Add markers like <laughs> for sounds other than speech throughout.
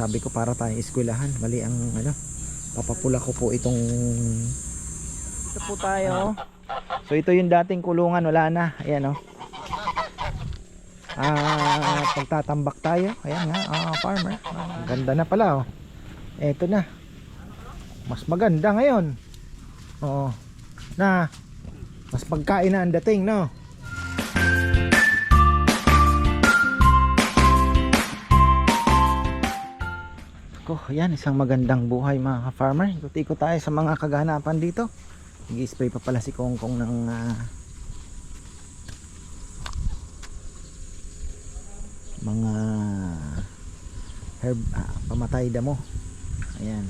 sabi ko para tayong eskwelahan. Mali ang ano papapula ko po itong ito po tayo. So ito yung dating kulungan. Wala na. Ayan oh. Ah pagtatambak tayo. Ayan nga ah, farmer. Ah, ganda na pala oh. Eto na. Mas maganda ngayon. Oo. Na mas pagkain na ang dating no ko yan isang magandang buhay mga ka-farmer. Ikot-ikot tayo sa mga kaganapan dito. Nag-spray pa pala si Kongkong ng ah, mga herb ah, pamatay damo. Ayan.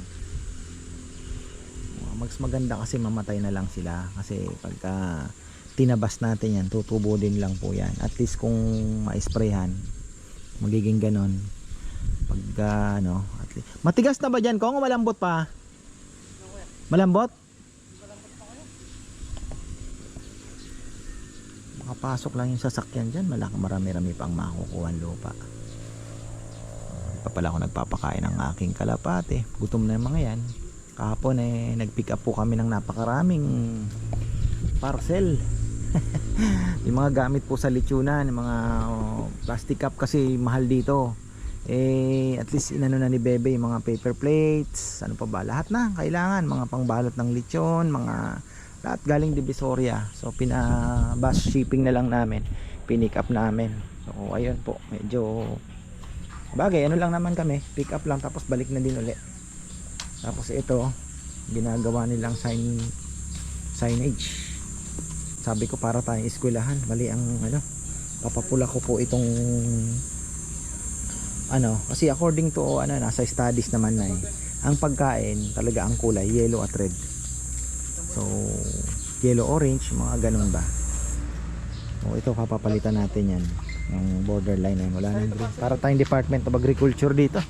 Mas maganda kasi mamatay na lang sila kasi pagka tinabas natin yan tutubo din lang po yan. At least kung ma-sprayhan magiging ganon. Pagka ano least. matigas na ba dyan kung malambot pa? Malambot? Makapasok lang yung sasakyan dyan. Malaki marami-rami pang makukuha lupa. Pa pala ako nagpapakain ng aking kalapate. Gutom na yung mga yan. Kahapon eh nag-pick up po kami ng napakaraming parcel. <laughs> Yung mga gamit po sa lechonan yung mga oh, plastic cup kasi mahal dito eh at least inano na ni Bebe yung mga paper plates. Ano pa ba? Lahat na kailangan. Mga pangbalot ng lechon mga lahat galing Divisoria. So pina bus shipping na lang namin. Pinick up namin. So ayun po. Medyo bagay. Ano lang naman kami. Pick up lang. Tapos balik na din ulit tapos ito ginagawa nilang sign signage. Sabi ko para tayong eskwelahan. Mali ang ano papapula ko po itong ano kasi according to ano nasa studies naman na eh ang pagkain talaga ang kulay yellow at red. So yellow orange mga ganun ba? O ito papapalitan natin yan. Yung borderline na yun wala na yung green. Para tayong department of agriculture dito.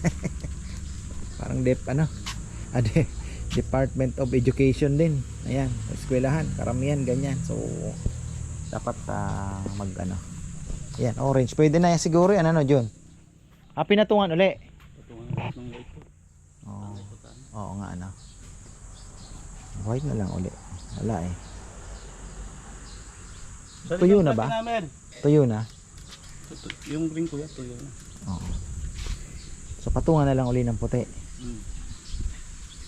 <laughs> Parang dep ano? <laughs> Ade department of education din. Ayan eskwelahan karamihan ganyan. So dapat uh, mag ano ayan orange pwede na yan siguro yan ano John ah pinatungan uli oo oo nga ano white na lang uli wala eh Tuyo na ba? tuyo na Yung green kuya, tuyo na. oo so patungan na lang uli ng puti Hmm.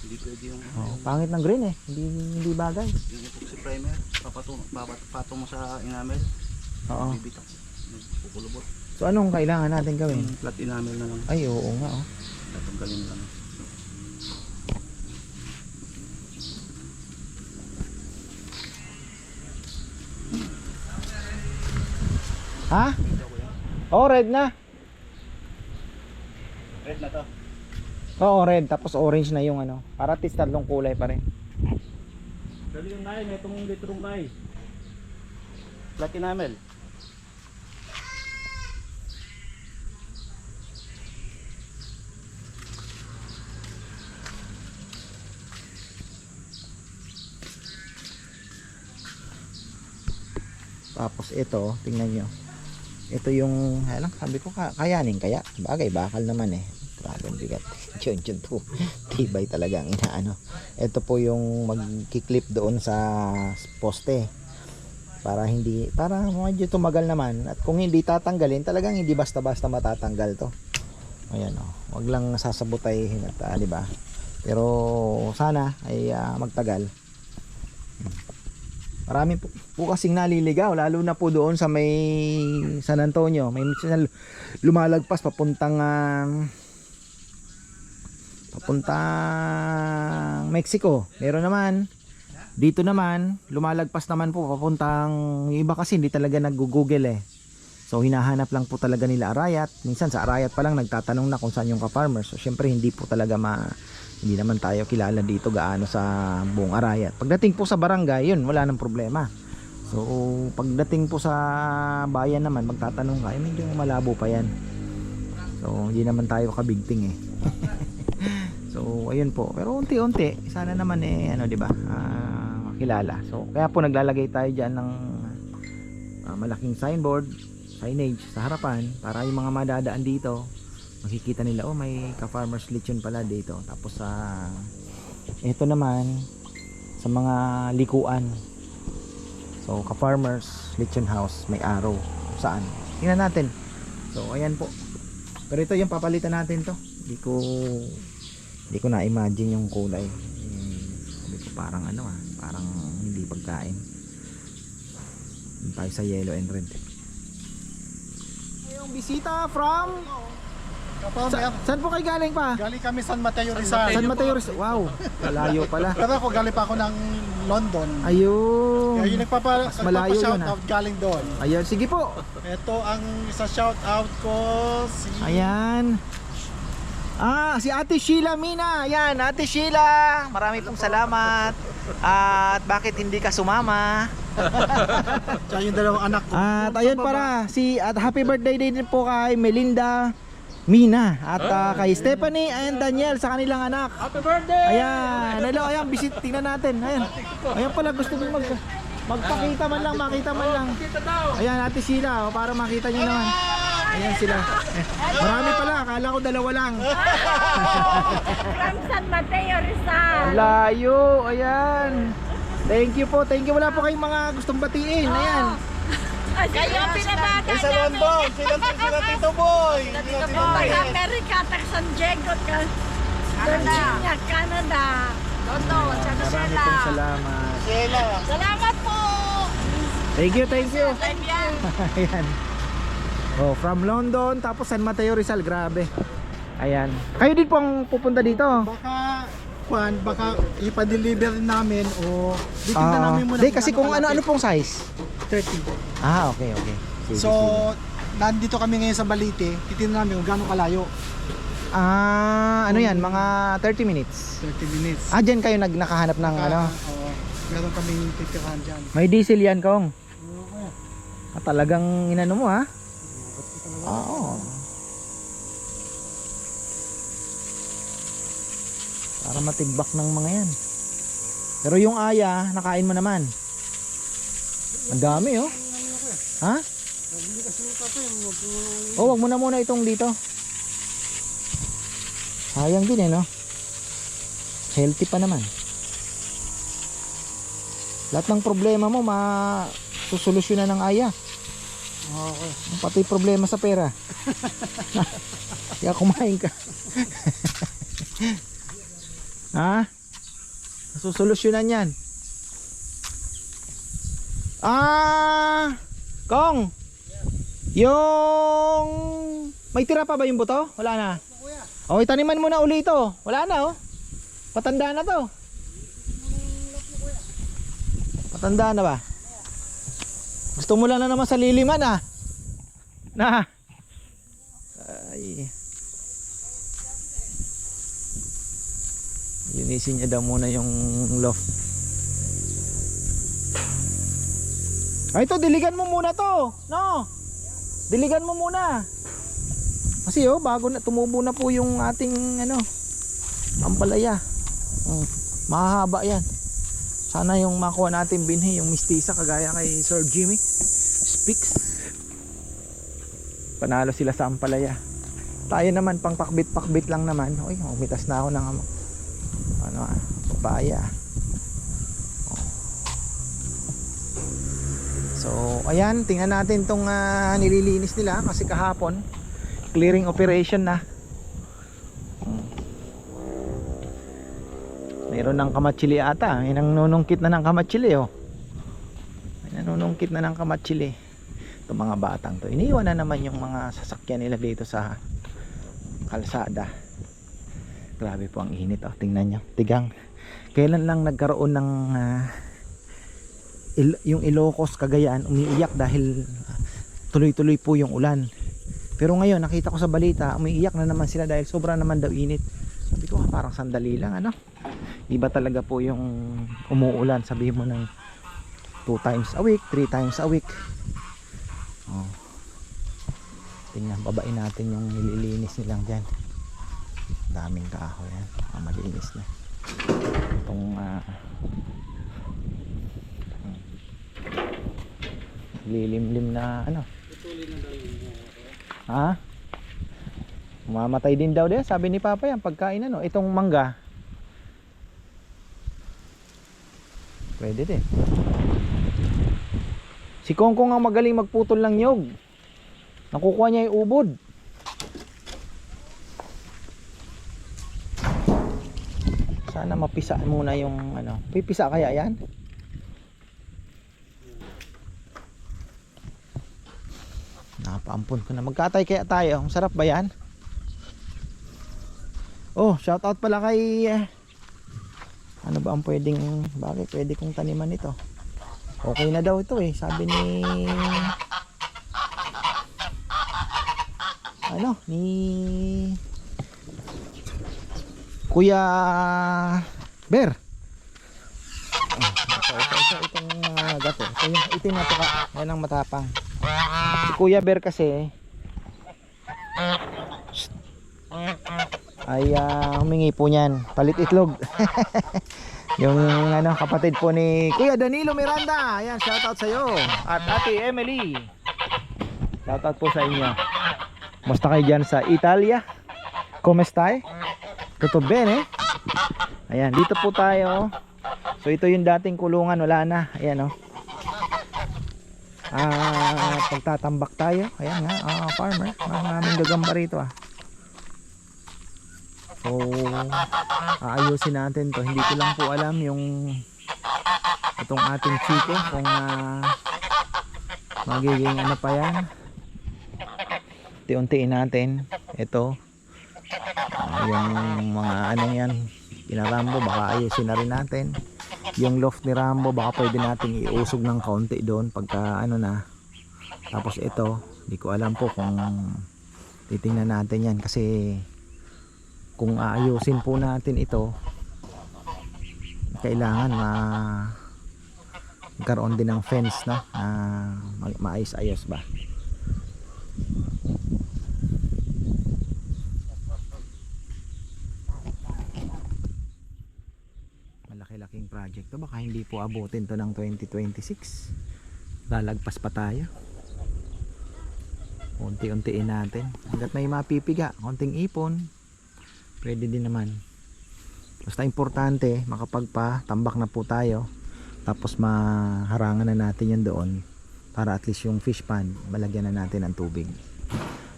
Hindi pwede yung, Oo, pangit ng green eh. Hindi hindi bagay. yung epoxy primer. Papatong, papatong mo sa enamel. Oo. Bibitak. Nagpukulubot. So anong kailangan natin gawin? Yung flat enamel na lang. Ay, oo nga oh. Tatanggalin lang. Ha? Oh, red na. Red na to. Oo, red. Tapos orange na yung ano. Para least tatlong kulay pa rin. Dali yung nai, may itong litrong nai. Flat enamel. Tapos ito, tingnan nyo. Ito yung, alam, sabi ko, ka- kayanin kaya. Bagay, bakal naman eh. Grabe bigat. <laughs> Yun, yun to. Tibay talaga ang inaano. Ito po yung magkiklip doon sa poste. Para hindi, para medyo tumagal naman. At kung hindi tatanggalin, talagang hindi basta-basta matatanggal to. Ayan o. Oh. Wag lang sasabutayin at, ah, di ba? Pero sana ay ah, magtagal. Marami po, po kasing naliligaw lalo na po doon sa may San Antonio. May lumalagpas papuntang ah, papuntang Mexico. Meron naman dito naman lumalagpas naman po papuntang iba kasi hindi talaga nag-google eh. So hinahanap lang po talaga nila Arayat. Minsan sa Arayat pa lang nagtatanong na kung saan yung ka-farmer. So syempre hindi po talaga ma hindi naman tayo kilala dito gaano sa buong Arayat. Pagdating po sa barangay, yun, wala nang problema. So, pagdating po sa bayan naman, magtatanong ka, eh, medyo malabo pa yan. So, hindi naman tayo kabigting eh. <laughs> so, ayun po. Pero unti-unti, sana naman eh, ano, di ba, ah, makilala. So, kaya po naglalagay tayo dyan ng ah, malaking signboard, signage sa harapan, para yung mga madadaan dito, makikita nila oh may ka-farmers lechon pala dito. Tapos sa ito naman sa mga likuan. So ka-farmers lechon house may kung saan? Tingnan natin. So ayan po. Pero ito yung papalitan natin to. Hindi ko hindi ko na-imagine yung kulay. Hmm, sabi ko parang ano ah parang hindi pagkain. Tayo sa yellow and red. Yung bisita from Sa, saan po kayo galing pa? Galing kami San Mateo Rizal. San Mateo Rizal. Wow, malayo pala. <laughs> Pero ako galing pa ako ng London. Ayun. Kaya yung nagpapa, Mas malayo yun, ah. out galing doon. Ayun, sige po. Ito ang isa shout out ko si Ayan. Ah, si Ate Sheila Mina. Ayan, Ate Sheila. Marami pong salamat. At bakit hindi ka sumama? <laughs> Tsaka yung dalawang anak ko. At ayun para si at happy birthday din po kay Melinda Mina at ah, kay Stephanie and Daniel sa kanilang anak. Happy birthday! Ayan, hello, ayan, visit, tingnan natin. Ayan. Ayan pala gusto mo mag magpakita man lang, makita man lang. Ayan, Ate Sheila, oh, para makita niyo naman. Ayan sila. Eh, marami pala, akala ko dalawa lang. From San Mateo Rizal. Layo, ayan. Thank you po, thank you. Wala po kayong mga gustong batiin. Ayan. Kayo pinabagan Sa namin. London, sila sila Tito Boy. Sila Tito Boy. Sa Amerika, taga San Diego, taga Virginia, Canada. London, sa Marami pong salamat. Sila. Salamat po. Thank you, thank you. Ayan. <laughs> Ayan. Oh, from London, tapos San Mateo Rizal, grabe. Ayan. Kayo din pong pupunta dito. Baka kwan, baka ipa-deliver namin o titignan Ah, namin muna. Di, kasi kung ano-ano pong size. 30. Ah, okay, okay. So, nandito kami ngayon sa Balite. Titignan namin kung gaano kalayo. Ah, ano yan? Mga 30 minutes. 30 minutes. Ah, dyan kayo nag nakahanap ng ano? Oo. Meron kami titirahan dyan. May diesel yan, Kong. Oo. Ah, talagang inano mo, ha? Oo. Para matibak ng mga yan. Pero yung aya, nakain mo naman. Ang dami, oh. Ha? Oh, wag mo na muna itong dito. Sayang din eh, no? Healthy pa naman. Lahat ng problema mo, ma susolusyonan ng aya. Okay. Pati problema sa pera. <laughs> Kaya kumain ka. ha? Susolusyonan yan. Ah! Kong! Yung... May tira pa ba yung buto? Wala na. O, itaniman mo uli ito. Wala na, oh. Patanda na to. Patanda na ba? Gusto mo lang na naman sa liliman, ah. Na. Ay. Linisin niya daw muna yung loft. Ay, ito, diligan mo muna to. No. Diligan mo muna. Kasi oh, bago na tumubo na po yung ating ano, ampalaya. Mm, mahahaba 'yan. Sana yung makuha natin binhi, yung mistisa kagaya kay Sir Jimmy Speaks. Panalo sila sa ampalaya. Tayo naman pang pakbit-pakbit lang naman. Oy, umitas na ako ng ano, ano ah, papaya. Oh. So, ayan, tingnan natin tong ah, nililinis nila kasi kahapon clearing operation na. Meron ng kamatsili ata. May nanunungkit na ng kamatsili oh. May nanunungkit na ng kamatsili. Itong mga batang to. Iniwan na naman yung mga sasakyan nila dito sa kalsada. Grabe po ang init oh. Tingnan nyo. Tigang. Kailan lang nagkaroon ng ah, Il- yung Ilocos Cagayan umiiyak dahil ah, tuloy-tuloy po yung ulan. Pero ngayon nakita ko sa balita, umiiyak na naman sila dahil sobra naman daw init. Sabi ko, ah, parang sandali lang ano. Iba talaga po yung umuulan, sabihin mo ng 2 times a week, 3 times a week. Oh. Tingnan, babain natin yung nililinis nilang dyan. Daming kahoy yan. Ah, malinis na. Itong ah, lilimlim na ano. Ha? Mamatay din daw din, sabi ni Papa yan, pagkain ano, itong mangga. Pwede din. Si Kongkong ang magaling magputol ng nyog. Nakukuha niya yung ubod. Sana mapisa muna yung ano. Pipisa kaya yan? Napaampun ko na. Magkatay kaya tayo. Ang sarap ba yan? Oh, shout out pala kay eh, ano ba ang pwedeng bakit pwede kong taniman ito? Okay na daw ito eh. Sabi ni ano ni Kuya Ber. Oh, ito, ito, ito, itong mga gato. Ito yung ito yung napaka, yan ang matapang. Si Kuya Ber kasi ay ah, humingi po niyan. Palit itlog. <laughs> Yung ano kapatid po ni Kuya Danilo Miranda. Ayan shoutout sa iyo at Ate Emily. Shoutout po sa inyo. Musta kayo dyan sa Italia? Come stai tutto bene ayan dito po tayo. So ito yung dating kulungan. Wala na. Ayan oh ah pagtatambak tayo ayan nga ah, farmer maraming gagamba rito ah So, aayusin natin to. Hindi ko lang po alam yung itong ating chiko kung ah, magiging ano pa yan. Tiuntiin natin. Ito. Ah, yung mga ano yan. Pinarambo, baka ayusin na rin natin. Yung loft ni Rambo, baka pwede nating iusog ng kaunti doon pagka ano na. Tapos ito, hindi ko alam po kung titingnan natin yan kasi kung aayusin po natin ito kailangan ma magkaroon din ng fence na na ma- maayos-ayos ba project to baka hindi po abutin to ng 2026 lalagpas pa tayo. Unti-untiin natin. Hanggat may mapipiga konting ipon pwede din naman. Basta importante makapagpa tambak na po tayo. Tapos maharangan na natin yan doon para at least yung fish pond malagyan na natin ng tubig.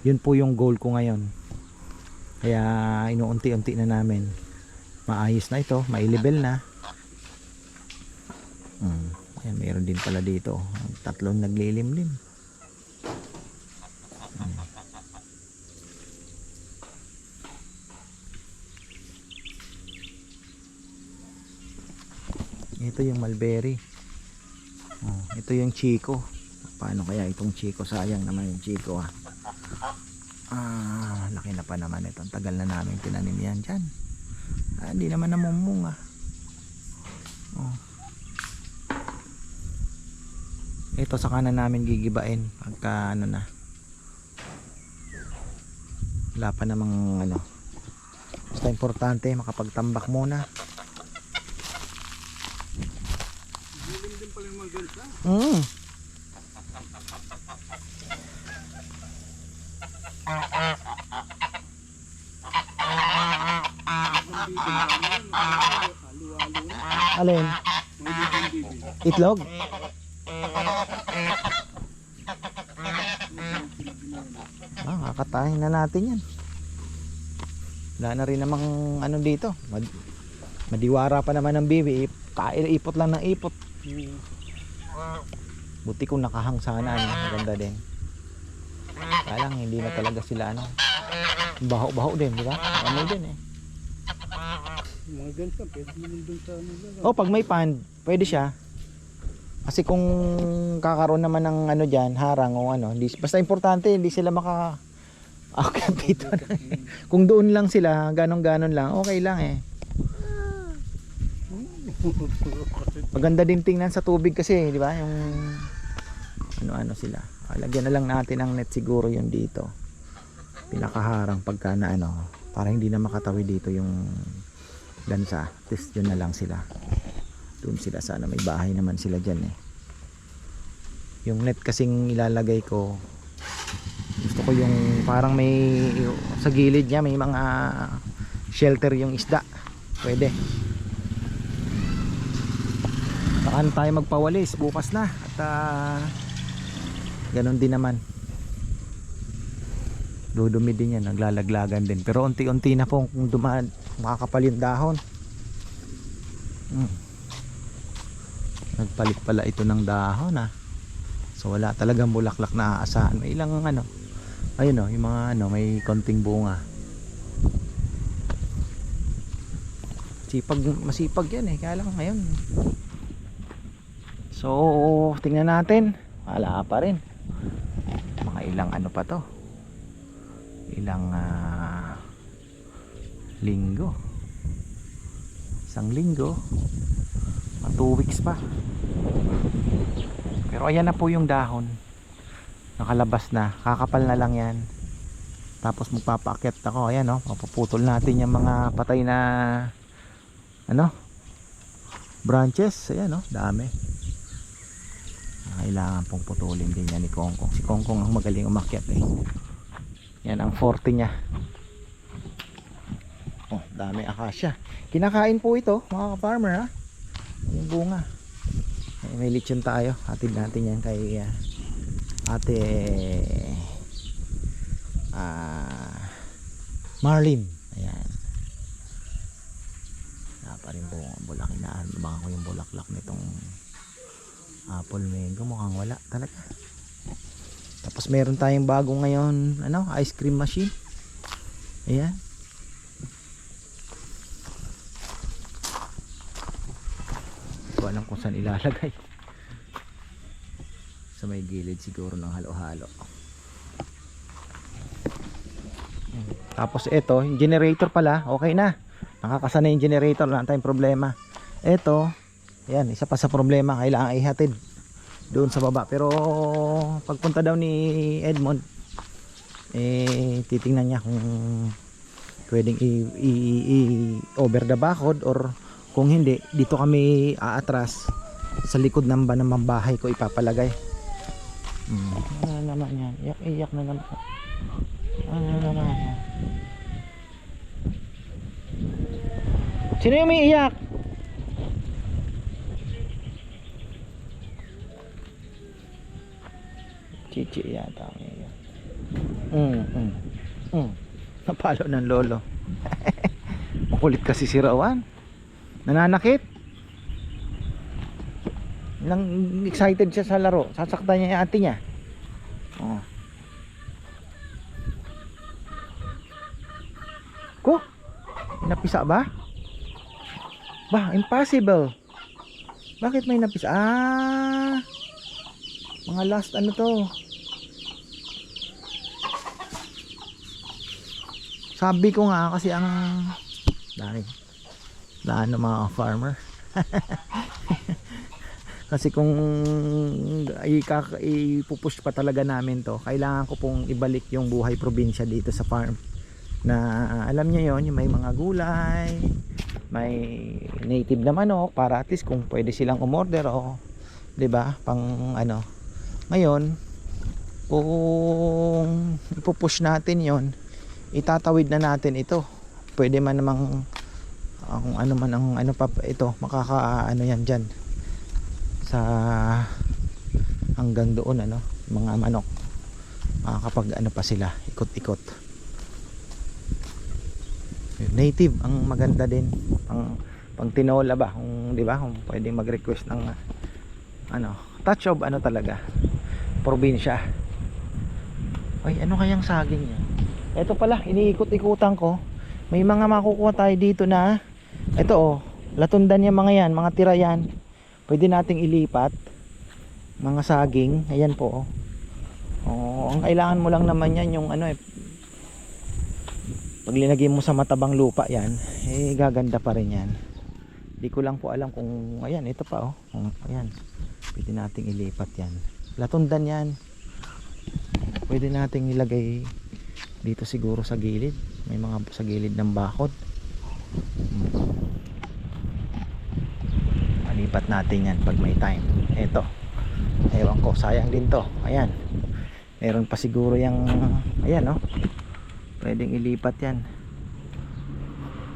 Yun po yung goal ko ngayon. Kaya inuunti-unti na namin. Maayos na ito mailibel na hmm. Ayan, mayroon din pala dito. Tatlong naglilimlim. Ito yung mulberry. Oh, ito yung chico. Paano kaya itong chico? Sayang naman yung chico ah. Ah laki na pa naman ito tagal na namin tinanim yan dyan. Ah, hindi naman namumung ah ito sa kanan namin gigibain pagka ano na wala pa namang ano basta importante makapagtambak muna Mm. Alin? Itlog? Ah, kakatayin na natin yan. Wala na rin namang ano dito. Mad madiwara pa naman ng bibi. Kain, ipot lang ng ipot. Buti kung nakahang sana ano, maganda din. Kaya lang hindi na talaga sila ano. Baho-baho din, di ba? Ano din eh. Mga ganito, pwede naman dun sa ano. Oh, pag may pond, pwede siya. Kasi kung kakaroon naman ng ano diyan, harang o ano, hindi basta importante hindi sila maka <laughs> akyat dito. <laughs> kung doon lang sila, ganon-ganon lang, okay lang eh. <laughs> Maganda din tingnan sa tubig kasi, di ba? Yung ano-ano sila. Ah, Lagyan na lang natin ng net siguro yun dito. Pinakaharang pagka na ano, para hindi na makatawid dito yung gansa. At least yun na lang sila. Doon sila sana may bahay naman sila dyan eh. Yung net kasing ilalagay ko gusto ko yung parang may sa gilid niya may mga shelter yung isda. Pwede. Saan tayo magpawalis bukas na. At ah, ganun din naman. Dudumi din yan naglalaglagan din. Pero unti-unti na po kung dumaan makakapal yung dahon. Hmm. Nagpalit pala ito ng dahon ah. So wala talagang bulaklak na aasahan. May ilang ano ayun oh yung mga ano may konting bunga. Sipag masipag yan eh. Kaya lang ngayon. So tingnan natin. Wala pa rin. Mga ilang ano pa to. Ilang ah, linggo isang linggo. Mga 2 weeks pa. Pero ayan na po yung dahon. Nakalabas na. Kakapal na lang yan. Tapos magpapaakyat ako. Ayan o mapuputol natin yung mga patay na ano? Branches. Ayan o dami. Kailangan pong putulin din yan ni Kongkong. Si Kongkong ang magaling umakyat eh. Yan ang forte niya. oh dami akasya. Kinakain po ito mga farmer ha? Yung bunga. Eh, may lechon tayo. Hatid natin yan kay ah, ate ah Marlin. Ayan. Pa rin bunga. Bulak inaabangan ko yung bulaklak nitong apple mango. Mukhang wala talaga. Tapos meron tayong bago ngayon ano ice cream machine. Ayan Hindi ko alam kung saan ilalagay. Sa may gilid siguro ng halo-halo. Tapos ito yung generator pala okay na. Nakakasana yung generator wala tayong problema. Ito yan isa pa sa problema kailangan ihatid doon sa baba. Pero pagpunta daw ni Edmond eh titingnan niya kung pwedeng i, i, i over the backhood or kung hindi dito kami aatras sa likod ng ba ng bahay ko ipapalagay hmm. ano naman yan iyak iyak na naman ano naman yan sino yung may iyak Chichi yata ang iyak. Mm, mm, mm. Napalo ng lolo. <laughs> Makulit kasi si Rawan. Nananakit. Nang excited siya sa laro. Sasaktan niya yung ate niya. Oh. Ko? Napisa ba? Ba, impossible. Bakit may napisa? Ah! Mga last ano to? Sabi ko nga kasi ang dahil daan ng mga farmer. <laughs> kasi kung ipupush pa talaga namin to, kailangan ko pong ibalik yung buhay probinsya dito sa farm. Na alam niyo yon yung may mga gulay, may native na manok para at least kung pwede silang umorder o 'di ba pang ano ngayon kung ipupush natin yon itatawid na natin ito pwede man namang ah, kung ano man ang ano pa ito makaka ano yan dyan. Sa hanggang doon ano mga manok. Makakapag ano pa sila ikot ikot native ang maganda din. Pang pang tinola ba kung di ba kung pwedeng mag request ng ah, ano touch of ano talaga probinsya. Ay ano kayang saging yan? Ito pala iniikot-ikutan ko. May mga makukuha tayo dito na ito oh. Latundan yung mga yan mga tira yan. Pwede nating ilipat. Mga saging. Ayan po oh. oh ang kailangan mo lang naman yan yung ano eh. Pag linagay mo sa matabang lupa yan eh gaganda pa rin yan. Di ko lang po alam kung ayan ito pa oh. Ayan pwede nating ilipat yan. Latundan yan. Pwede nating ilagay dito siguro sa gilid. May mga sa gilid ng bakod. Malipat natin yan pag may time. Eto. Ewan ko sayang din to. Ayan. Meron pa siguro yung ayan no pwedeng ilipat yan.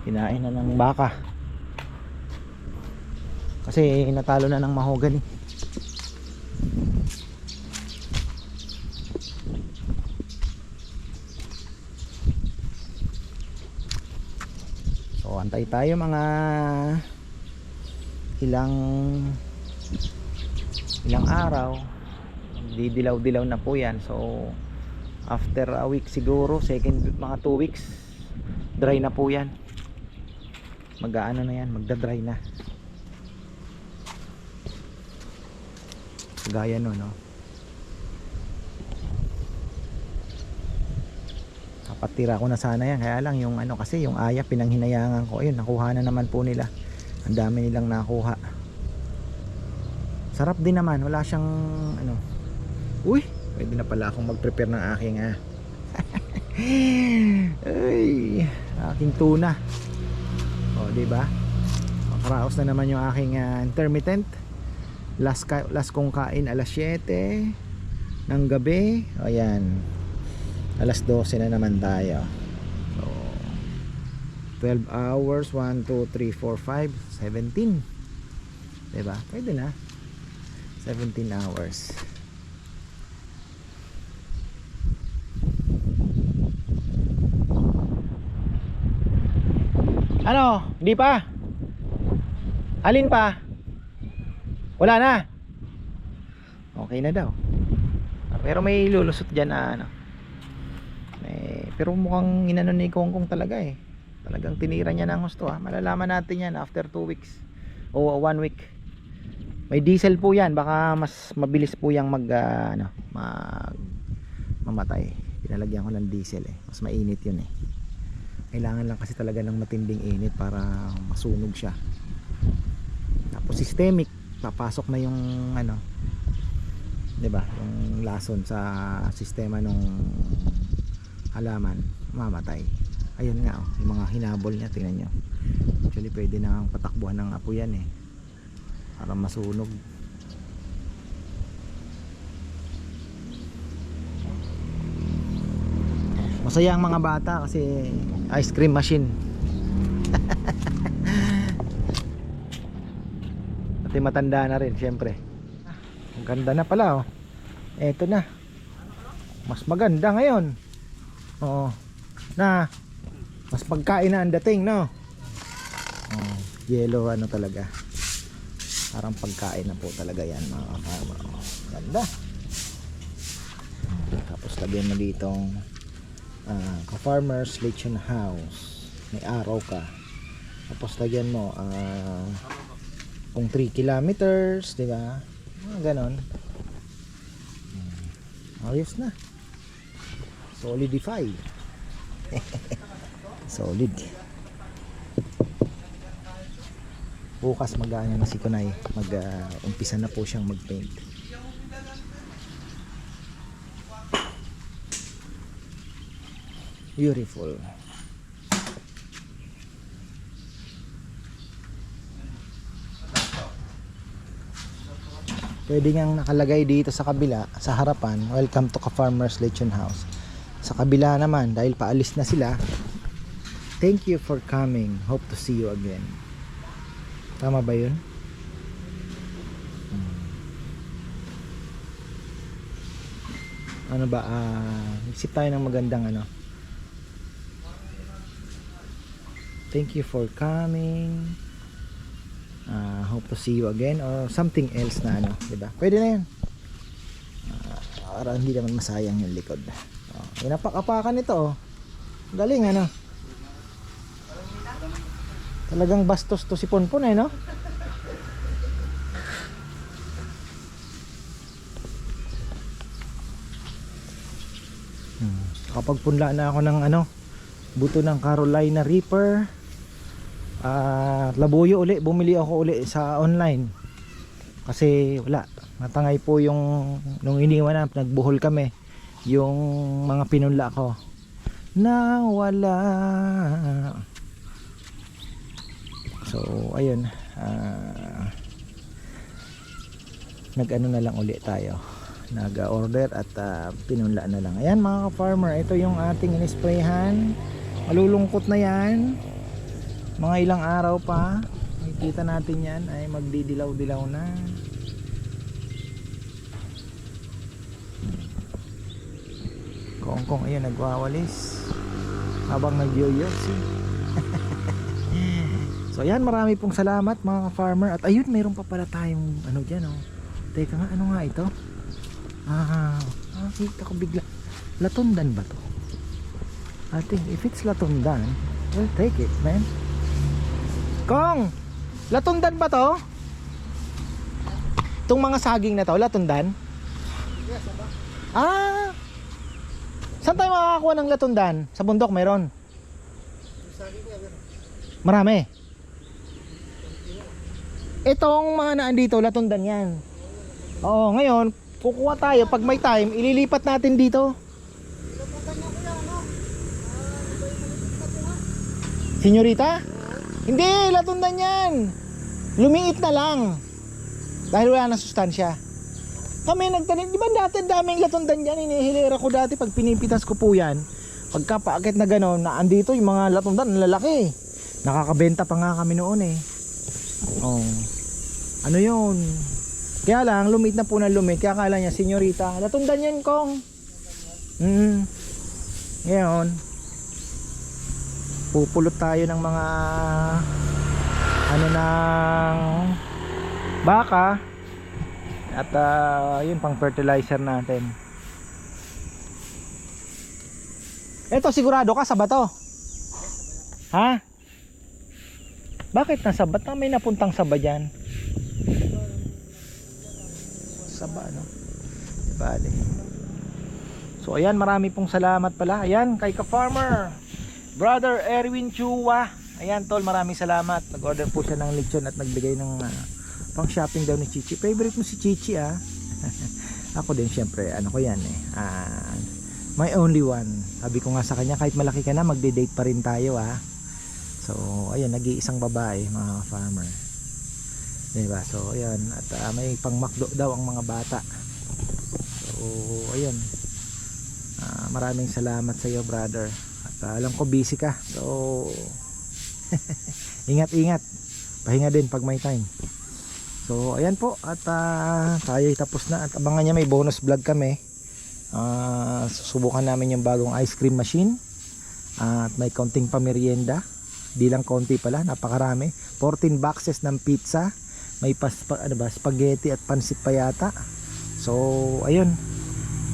Kinain na ng baka. Kasi natalo na ng mahogany. so antay tayo mga ilang ilang araw. Didilaw-dilaw na po yan. So after a week siguro second mga 2 weeks dry na po yan. Mag-aano na yan magda-dry na. Gaya no no kapatira ko na sana yan. Kaya lang yung ano kasi yung aya pinanghinayangan ko. Ayun nakuha na naman po nila. Ang dami nilang nakuha. Sarap din naman. Wala siyang ano. Uy! Pwede na pala akong mag-prepare ng aking ah. <laughs> Ay! Aking tuna. O di ba? Makaraos na naman yung aking ah, intermittent. Last, last kong kain alas 7 ng gabi. Ayan alas 12 na naman tayo. So 12 hours 1, 2, 3, 4, 5 17 diba? Pwede na. 17 hours. Ano? Hindi pa? Alin pa? Wala na? Okay na daw. Pero may lulusot dyan na ano pero mukhang inano ni Kongkong talaga eh. Talagang tinira niya ng gusto ah. malalaman natin yan after 2 weeks. O 1 week. May diesel po yan. Baka mas mabilis po yung mag ah, ano, mag mamatay. Pinalagyan ko ng diesel eh. Mas mainit yun eh. Kailangan lang kasi talaga ng matinding init para masunog siya. Tapos systemic papasok na yung ano 'di ba yung lason sa sistema ng halaman mamatay. Ayun nga oh, yung mga hinabol niya tingnan nyo actually pwede na ang patakbuhan ng apo yan eh. Para masunog. Masaya ang mga bata kasi ice cream machine. <laughs> Pati matanda na rin syempre. Ang ganda na pala oh. Eto na. Mas maganda ngayon oo. Na mas pagkain na ang dating no? Oh, yellow ano talaga. Parang pagkain na po talaga yan mga farmer oh, ganda. Tapos lagyan mo ditong uh, ka-farmers lechon house. May araw ka. Tapos lagyan mo ah, kung 3 kilometers di ba? Mga ganon. Hmm. ayos na solidify. <laughs> Solid. Bukas mag-ano na si Kunay. Mag ah, umpisa na po siyang mag paint beautiful. Pwede ngang nakalagay dito sa kabila sa harapan welcome to ka-farmers lechon house sa kabila naman dahil paalis na sila thank you for coming hope to see you again tama ba yun? Hmm. ano ba ah isip tayo ng magandang ano thank you for coming Ah, hope to see you again or something else na ano, 'di ba? Pwede na 'yan. Ah, para hindi naman masayang yung likod. Inapak-apakan ito. Galing ano. Talagang bastos to si Ponpon eh, no? Hmm. Kapag punla na ako ng ano, buto ng Carolina Reaper, ah labuyo uli bumili ako uli sa online kasi wala natangay po yung nung iniwan na nagbuhol kami yung mga pinunla ko na wala so ayun ah nag ano na lang uli tayo nag-order at ah, pinunla na lang. Ayan mga ka-farmer, ito yung ating inisprayhan. Malulungkot na yan. Mga ilang araw pa. Makikita natin yan ay magdidilaw-dilaw na. Kongkong ayun nagwawalis habang nagyoyosi. <laughs> so ayan marami pong salamat mga ka-farmer at ayun mayroon pa pala tayong ano dyan oh. Teka nga ano nga ito? Ah, ah kita ko bigla. Latundan ba to? I think if it's latundan, we'll take it man. Kong! Latundan ba to? Itong mga saging na to, latundan? Ah! Saan tayo makakakuha ng latundan? Sa bundok mayroon? Marami. Itong mga naandito, latundan yan. Oo, ngayon, kukuha tayo. Pag may time, ililipat natin dito. Senyorita? Hindi, latundan yan. Lumiit na lang. Dahil wala na sustansya. Kami nagtanim, di ba dati daming latundan yan, inihilera ko dati pag pinipitas ko po yan. Pagka paakit na gano'n, na andito yung mga latundan, ang lalaki. Nakakabenta pa nga kami noon eh. Oh. Ano yun? Kaya lang, lumit na po na lumit. Kaya akala niya, senyorita, latundan yan kong. Hmm. Ngayon, pupulot tayo ng mga ano ng baka at ah, yun pang fertilizer natin. Eto sigurado ka sa bato ha? Bakit nasa bato may napuntang saba dyan? Saba no? Bale. So ayan marami pong salamat pala. Ayan kay ka farmer brother Erwin Chua. Ayan tol maraming salamat. Nag order po siya ng lechon at nagbigay ng ah, pang shopping daw ni Chichi. Favorite mo si Chichi ah. <laughs> Ako din syempre ano ko yan eh. Ah, my only one. Sabi ko nga sa kanya kahit malaki ka na magde-date pa rin tayo ah. So ayan nag-iisang babae mga farmer. Diba? So ayan at ah, may pang McDo daw ang mga bata. So ayan Ah, maraming salamat sa iyo brother. At ah, alam ko busy ka. So <laughs> ingat ingat pahinga din pag may time so ayan po at uh, tayo tapos na. At abangan niya may bonus vlog kami. Ah, susubukan namin yung bagong ice cream machine. At may konting pamerienda. Di lang konti pala napakarami. 14 boxes ng pizza. May pas, pa, ano ba, spaghetti at pansit pa yata. So ayun.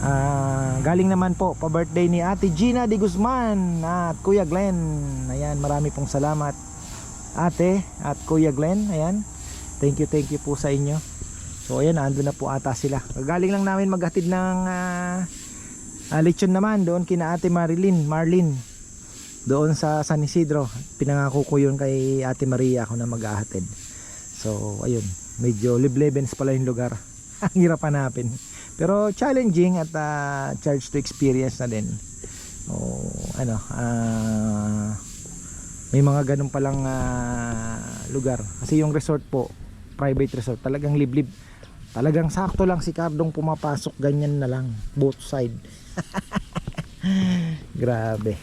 Ah, galing naman po pa birthday ni Ate Gina de Guzman at Kuya Glenn. Ayan, marami pong salamat. Ate at Kuya Glenn, ayan. Thank you, thank you po sa inyo. So ayan, ando na po ata sila. Galing lang namin maghatid ng ah, ah, lechon naman doon kina Ate Marilyn, Marlin. Doon sa San Isidro. Pinangako ko yun kay Ate Maria ako na maghahatid. So ayun, medyo liblebens pala yung lugar. <laughs> Ang hirap hanapin. Pero challenging at ah, charge to experience na din. O ano, ah, may mga ganun palang ah, lugar. Kasi yung resort po, private resort, talagang liblib. Talagang sakto lang si Cardong pumapasok, ganyan na lang, both side. <laughs> Grabe.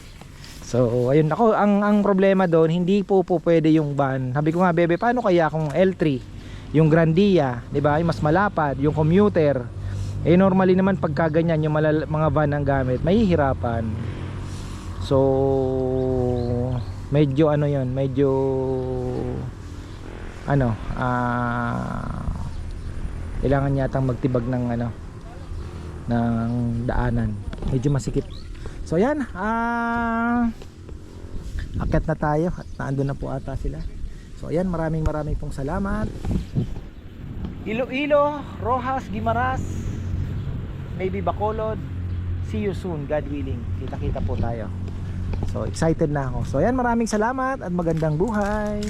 So, ayun ako, ang ang problema doon, hindi po po pwede yung van. Sabi ko nga, bebe, paano kaya kung L3, yung Grandia, 'di ba? Yung mas malapad, yung commuter. Eh normally naman pagka ganyan yung mga van ang gamit, mahihirapan. So medyo ano 'yon, medyo ano, ah kailangan yatang magtibag ng ano ng daanan. Medyo masikip. So yan, ah akyat na tayo at naandun na po ata sila. So ayan, maraming maraming pong salamat. Iloilo, Rojas, Gimaras, maybe Bacolod. See you soon, God willing. Kita-kita po tayo. So excited na ako. So ayan, maraming salamat at magandang buhay.